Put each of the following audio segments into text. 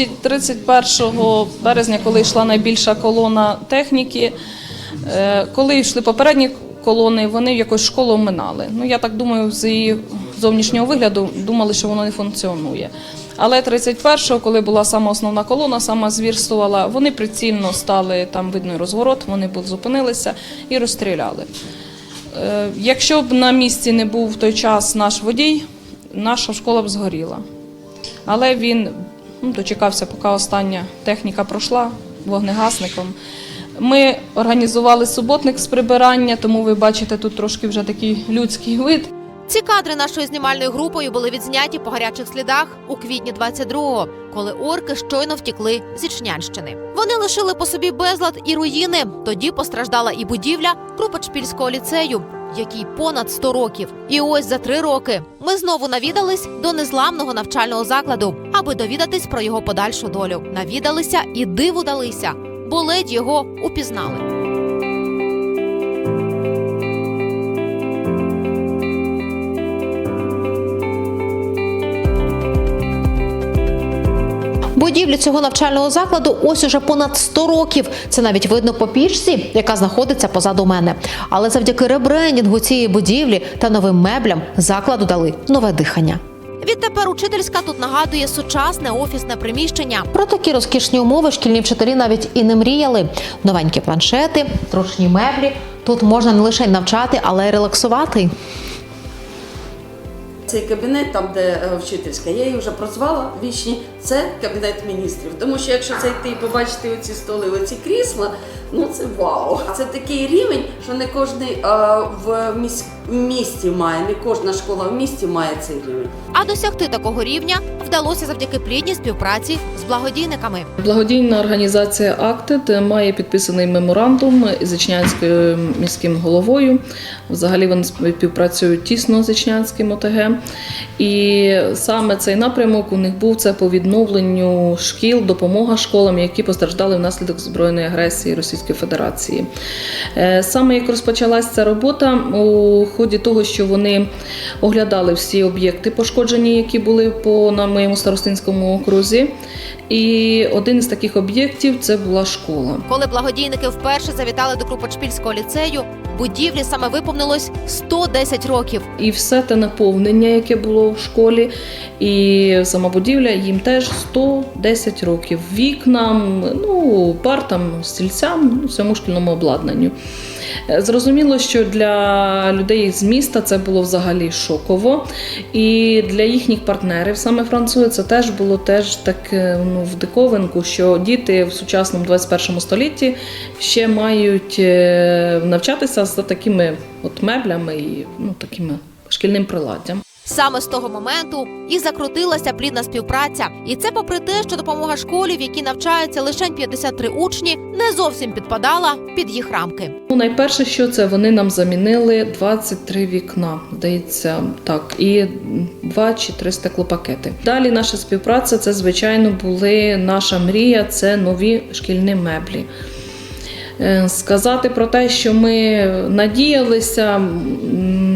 Значить, 31 березня, коли йшла найбільша колона техніки, е, коли йшли попередні колони, вони якось школу минали. Ну, я так думаю, з її зовнішнього вигляду думали, що воно не функціонує. Але 31-го, коли була сама основна колона, сама звірствувала, вони прицільно стали, там видно розворот, вони зупинилися і розстріляли. Е, Якщо б на місці не був в той час наш водій, наша школа б згоріла. Але він ну, дочекався, поки остання техніка пройшла вогнегасником. Ми організували суботник з прибирання, тому ви бачите тут трошки вже такий людський вид. Ці кадри нашою знімальною групою були відзняті по гарячих слідах у квітні 22-го, коли орки щойно втікли з Ічнянщини. Вони лишили по собі безлад і руїни. Тоді постраждала і будівля Крупочпільського ліцею, якій понад 100 років. І ось за три роки ми знову навідались до незламного навчального закладу, аби довідатись про його подальшу долю. Навідалися і диву далися, бо ледь його упізнали. Будівлі цього навчального закладу ось уже понад 100 років. Це навіть видно по пічці, яка знаходиться позаду мене. Але завдяки ребрендінгу цієї будівлі та новим меблям закладу дали нове дихання. Відтепер учительська тут нагадує сучасне офісне приміщення. Про такі розкішні умови шкільні вчителі навіть і не мріяли. Новенькі планшети, зручні меблі. Тут можна не лише навчати, але й релаксувати. Цей кабінет, там де е, вчительська, я її вже прозвала вічні. Це кабінет міністрів. Тому що якщо зайти і побачити оці столи, оці крісла, ну це вау. Це такий рівень, що не кожен в міс- місті має, не кожна школа в місті має цей рівень. А досягти такого рівня вдалося завдяки плідній співпраці з благодійниками. Благодійна організація «Актед» має підписаний меморандум з Ічнянською міським головою. Взагалі вони співпрацюють тісно з Ічнянським ОТГ. І саме цей напрямок у них був це по відновленню шкіл, допомога школам, які постраждали внаслідок збройної агресії Російської Федерації. Е, Саме як розпочалася ця робота у ході того, що вони оглядали всі об'єкти пошкоджені, які були по на моєму старостинському окрузі. І один із таких об'єктів це була школа. Коли благодійники вперше завітали до Крупочпільського ліцею, будівлі саме виповнилось 110 років. І все те наповнення, яке було в школі, і сама будівля їм теж 110 років. Вікнам, ну, партам, стільцям, ну, всьому шкільному обладнанню. Е, Зрозуміло, що для людей з міста це було взагалі шоково. І для їхніх партнерів, саме французи, це теж було теж так ну, в диковинку, що діти в сучасному 21 столітті ще мають е, навчатися за такими от меблями і ну, такими шкільним приладдям. Саме з того моменту і закрутилася плідна співпраця. І це попри те, що допомога школі, в якій навчаються лише 53 учні, не зовсім підпадала під їх рамки. Ну, найперше, що це вони нам замінили 23 вікна, здається, так, і два чи три стеклопакети. Далі наша співпраця це, звичайно, були наша мрія, це нові шкільні меблі. Е, Сказати про те, що ми надіялися,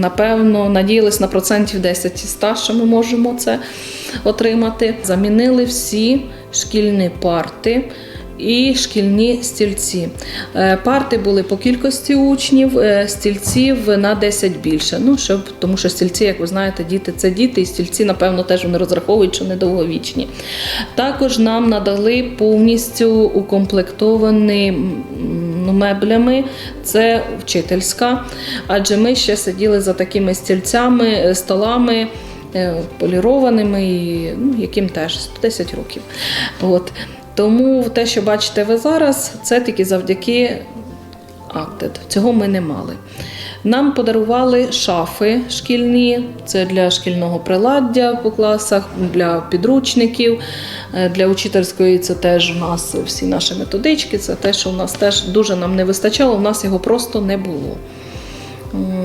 напевно, надіялися на процентів 10 із 100, що ми можемо це отримати. Замінили всі шкільні парти. І шкільні стільці. Е, Парти були по кількості учнів, е, стільців на 10 більше. Ну, щоб, тому що стільці, як ви знаєте, діти це діти, і стільці, напевно, теж вони розраховують, що недовговічні. Також нам надали повністю ну, меблями. Це вчительська, адже ми ще сиділи за такими стільцями, е, столами. е, Полірованими, і, ну, яким теж 110 років. От. Тому те, що бачите ви зараз, це тільки завдяки Acted. Цього ми не мали. Нам подарували шафи шкільні, це для шкільного приладдя по класах, для підручників, е, для учительської це теж у нас всі наші методички, це те, що у нас теж дуже нам не вистачало, у нас його просто не було.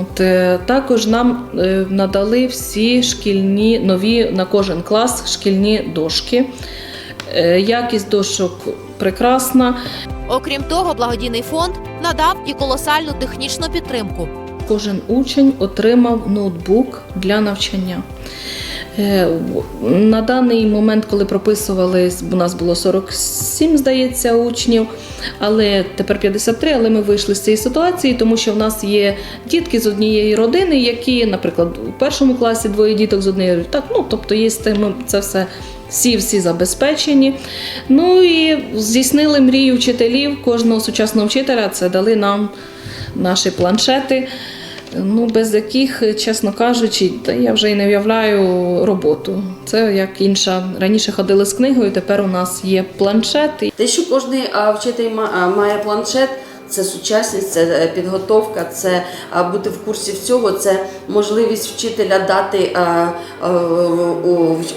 От, е, також нам е, надали всі шкільні нові на кожен клас шкільні дошки. Якість дошок прекрасна. Окрім того, благодійний фонд надав і колосальну технічну підтримку. Кожен учень отримав ноутбук для навчання. Е, На даний момент, коли прописували, у нас було 47, здається, учнів, але тепер 53, але ми вийшли з цієї ситуації, тому що в нас є дітки з однієї родини, які, наприклад, у першому класі двоє діток з однієї так, ну тобто є це все. Всі всі забезпечені. Ну і здійснили мрію вчителів кожного сучасного вчителя. Це дали нам наші планшети ну, без яких, чесно кажучи, та я вже і не уявляю роботу. Це як інша. Раніше ходили з книгою, тепер у нас є планшет. І Те, що кожен вчитель ма- має планшет, це сучасність, це е, підготовка, це бути в курсі всього, це можливість вчителя дати а,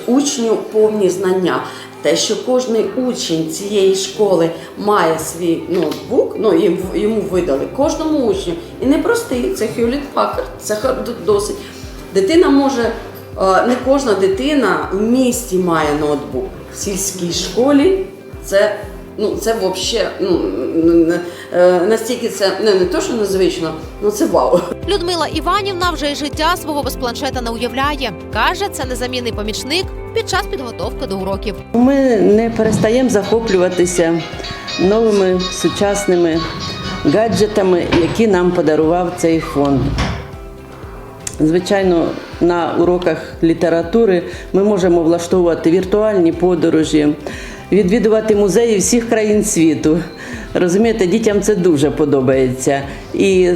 учню повні знання. Те, що кожен учень цієї школи має свій ноутбук, ну їм- йому видали кожному учню. І не простий, це Hewlett Packard, це досить. Дитина може, е, не кожна дитина в місті має ноутбук. В сільській школі це, ну, це взагалі ну, е, настільки це не, не то, що незвично, ну це вау. Людмила Іванівна вже й життя свого без планшета не уявляє. каже, це незамінний помічник під час підготовки до уроків. Ми не перестаємо захоплюватися новими сучасними гаджетами, які нам подарував цей фонд. Звичайно, на уроках літератури ми можемо влаштовувати віртуальні подорожі, відвідувати музеї всіх країн світу. Розумієте, дітям це дуже подобається. І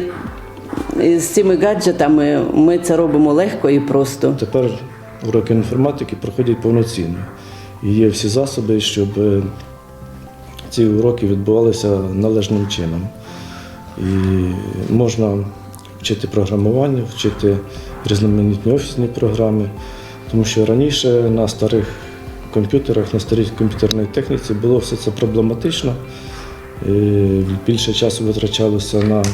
з цими гаджетами ми це робимо легко і просто. Тепер уроки інформатики проходять повноцінно. І є всі засоби, щоб е, ці уроки відбувалися належним чином. І можна вчити програмування, вчити різноманітні офісні програми, тому що раніше на старих комп'ютерах, на старій комп'ютерній техніці було все це проблематично. І більше часу витрачалося на,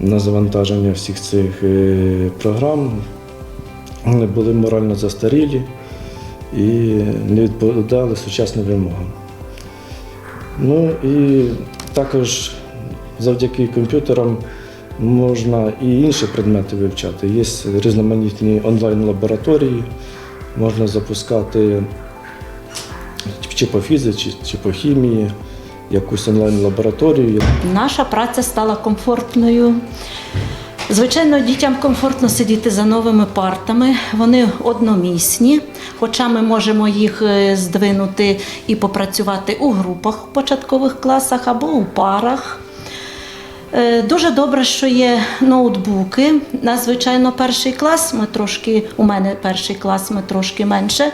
на завантаження всіх цих е, програм, вони були морально застарілі і не відповідали сучасним вимогам. Ну і також завдяки комп'ютерам можна і інші предмети вивчати. Є різноманітні онлайн-лабораторії, можна запускати чи по фізиці, чи по хімії, якусь онлайн-лабораторію. Наша праця стала комфортною. Звичайно, дітям комфортно сидіти за новими партами. Вони одномісні, хоча ми можемо їх е, здвинути і попрацювати у групах в початкових класах або у парах. Е, Дуже добре, що є ноутбуки. На звичайно, перший клас. Ми трошки, у мене перший клас, ми трошки менше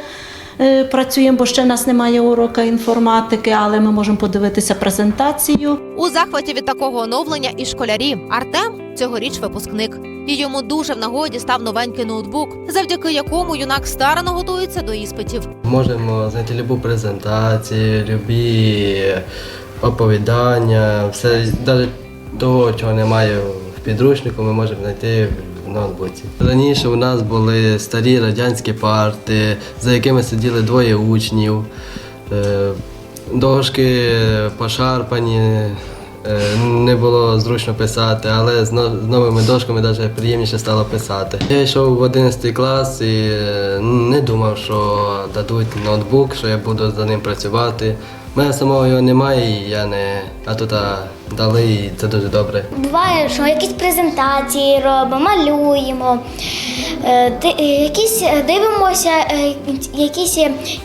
працюємо, бо ще в нас немає урока інформатики, але ми можемо подивитися презентацію. У захваті від такого оновлення і школярі Артем цьогоріч випускник. І йому дуже в нагоді став новенький ноутбук, завдяки якому юнак старано готується до іспитів. Можемо знайти любу презентацію, любі оповідання, все навіть того, чого немає в підручнику, ми можемо знайти в ноутбуці. Раніше у нас були старі радянські парти, за якими сиділи двоє учнів, е, дошки пошарпані. е, Не було зручно писати, але з новими дошками навіть приємніше стало писати. Я йшов в 11 клас і е, не думав, що дадуть ноутбук, що я буду за ним працювати. У мене самого його немає, і я не. А тут а, дали, і це дуже добре. Буває, що якісь презентації робимо, малюємо, е, е, якісь е, дивимося, е, якісь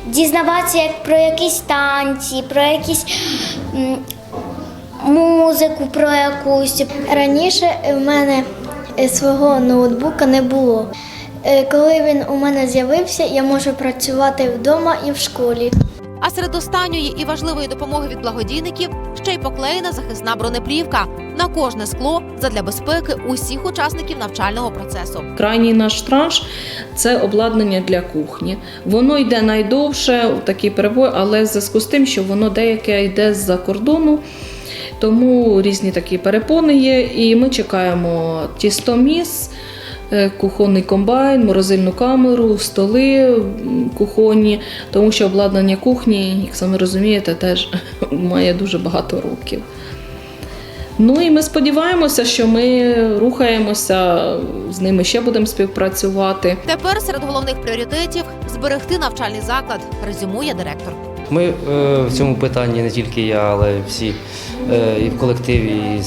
дізнаватися як про якісь танці, про якісь м, музику, про якусь. Раніше в мене свого ноутбука не було. Коли він у мене з'явився, я можу працювати вдома і в школі. А серед останньої і важливої допомоги від благодійників ще й поклеєна захисна бронеплівка на кожне скло задля безпеки усіх учасників навчального процесу. крайній наш транш це обладнання для кухні. Воно йде найдовше, такий перебой, але в зв'язку з тим, що воно деяке йде з-за кордону. Тому різні такі перепони є, і ми чекаємо тістоміс, кухонний комбайн, морозильну камеру, столи кухонні, тому що обладнання кухні, як самі розумієте, теж має дуже багато років. Ну і ми сподіваємося, що ми рухаємося з ними ще будемо співпрацювати. Тепер серед головних пріоритетів зберегти навчальний заклад, резюмує директор. Ми е, в цьому питанні не тільки я, але всі е, і в колективі, і е,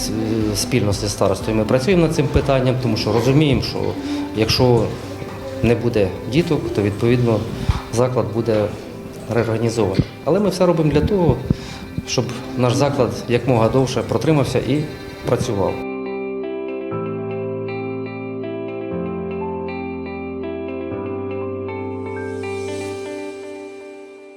спільно зі старостою ми працюємо над цим питанням, тому що розуміємо, що якщо не буде діток, то відповідно заклад буде реорганізований. Але ми все робимо для того, щоб наш заклад якмога довше протримався і працював.